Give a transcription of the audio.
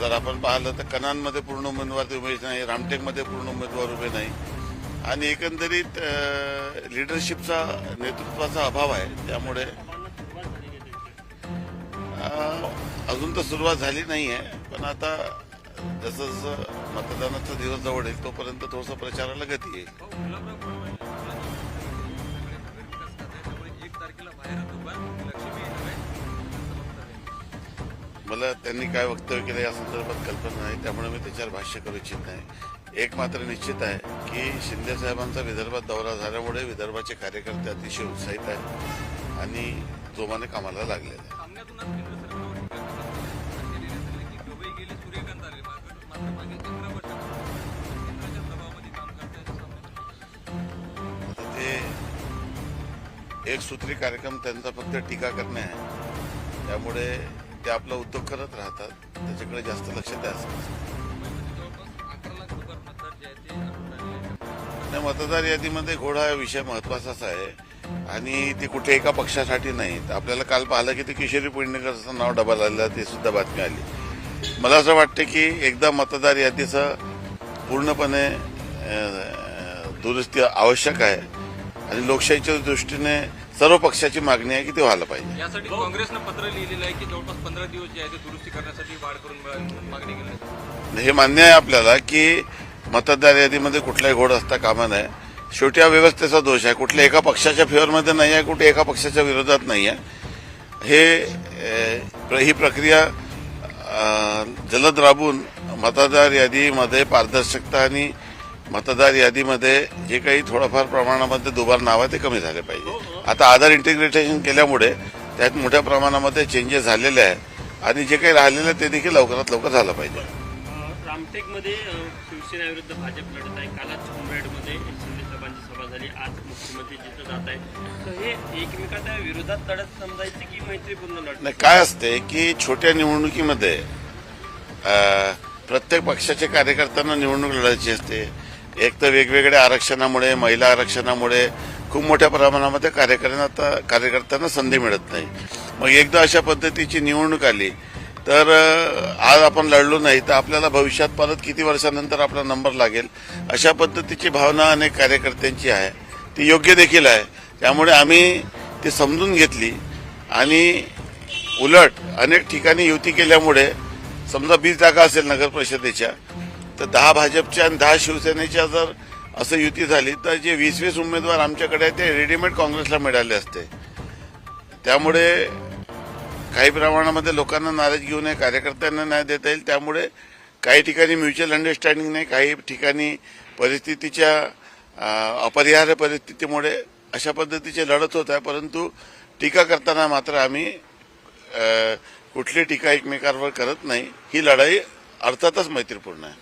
जर आपण पाहिलं तर कनानमध्ये पूर्ण उमेदवार उभे नाही रामटेकमध्ये पूर्ण उमेदवार उभे नाही. आणि एकंदरीत लिडरशिपचा नेतृत्वाचा अभाव आहे त्यामुळे अजून तर सुरुवात झाली नाही आहे पण आता जसं जसं मतदानाचा दिवस जवळ येईल तोपर्यंत थोडंसं प्रचाराला गती येईल. मला त्यांनी काय वक्तव्य केलं या संदर्भात कल्पना नाही त्यामुळे मी त्याच्यावर भाष्य करू इच्छित नाही एक मात्र निश्चित आहे की शिंदे साहेबांचा विदर्भात दौरा झाल्यामुळे विदर्भाचे कार्यकर्ते अतिशय उत्साहित आहेत आणि जोमाने कामाला लागलेले आहेत. ते एक सूत्री कार्यक्रम त्यांचा फक्त टीका करणे आहे. त्यामुळे ते आपला उद्योग करत राहतात. त्याच्याकडे जास्त लक्ष द्यायचं मतदार यादीमध्ये घोडा हा विषय महत्वाचाच आहे. आणि ते कुठे एका पक्षासाठी नाही तर आपल्याला काल पाहिलं की ते किशोरी पेडणेकरचं नाव डबल आलं ते सुद्धा बातमी आली. मला असं वाटतं की एकदा मतदार यादीचं पूर्णपणे दुरुस्ती आवश्यक आहे. आणि लोकशाहीच्या दृष्टीने सर्व पक्षाची मागणी आहे की ते व्हायला पाहिजे. यासाठी काँग्रेसनं पत्र लिहिलेलं आहे की जवळपास पंधरा दिवस जे आहे ते दुरुस्ती करण्यासाठी वाढ करून मिळावी मागणी केली आहे. हे मान्य आहे आपल्याला की मतदार यादीमध्ये कुठलाही घोड असता कामा नये. शेवटी हा व्यवस्थेचा दोष आहे. कुठल्या एका पक्षाच्या फेवरमध्ये नाही आहे कुठे एका पक्षाच्या विरोधात नाही आहे. हे अ, प्र- ही प्रक्रिया अ, जलद राबून मतदार यादीमध्ये पारदर्शकता आणि मतदार यादीमध्ये जे काही थोडंफार प्रमाणामध्ये दुबार नाव आहे ते कमी झाले पाहिजे. आता आधार इंटिग्रेटेशन केल्यामुळे त्यात मोठ्या प्रमाणामध्ये चेंजेस झालेले आहेत आणि जे काही राहिलेलं आहे ते देखील लवकरात लवकर झालं पाहिजे. रामटेकमध्ये शिवसेनेविरुद्ध भाजप लढत आहे. कालच उमरेडमध्ये शिंदे साहेबांची सभा झाली. आज मुख्यमंत्री जिथं जात आहे. तर हे एकमेकाच्या विरोधात लढत समजायची की मैत्रीपूर्ण लढत? नाही काय असते की छोट्या निवडणुकीमध्ये प्रत्येक पक्षाच्या कार्यकर्त्यांना निवडणूक लढायची असते. एक तर वेगवेगळ्या आरक्षणामुळे महिला आरक्षणामुळे खूप मोठ्या प्रमाणामध्ये कार्यकर्त्यांना कार्यकर्त्यांना संधी मिळत नाही. मग एकदा अशा पद्धतीची निवडणूक आली तर आज आपण लढलो नाही तर आपल्याला भविष्यात परत किती वर्षानंतर आपला नंबर लागेल? अशा पद्धतीची भावना अनेक कार्यकर्त्यांची आहे. ती योग्य देखील आहे. त्यामुळे आम्ही ती समजून घेतली आणि उलट अनेक ठिकाणी युती केल्यामुळे समजा वीस जागा असेल नगर परिषदेच्या तर दहा भाजपच्या आणि दहा शिवसेनेच्या जर असं युती झाली तर जे वीस वीस उमेदवार आमच्याकडे आहेत ते रेडीमेड काँग्रेसला मिळाले असते. त्यामुळे काही प्रमाणामध्ये लोकांना नाराज घेऊ नये कार्यकर्त्यांना न्याय देता येईल. त्यामुळे काही ठिकाणी म्युच्युअल अंडरस्टँडिंग नाही काही ठिकाणी परिस्थितीच्या अपरिहार्य परिस्थितीमुळे अशा पद्धतीची लढत होत आहे. परंतु टीका करताना मात्र आम्ही कुठली टीका एकमेकांवर करत नाही. ही लढाई अर्थातच मैत्रीपूर्ण आहे.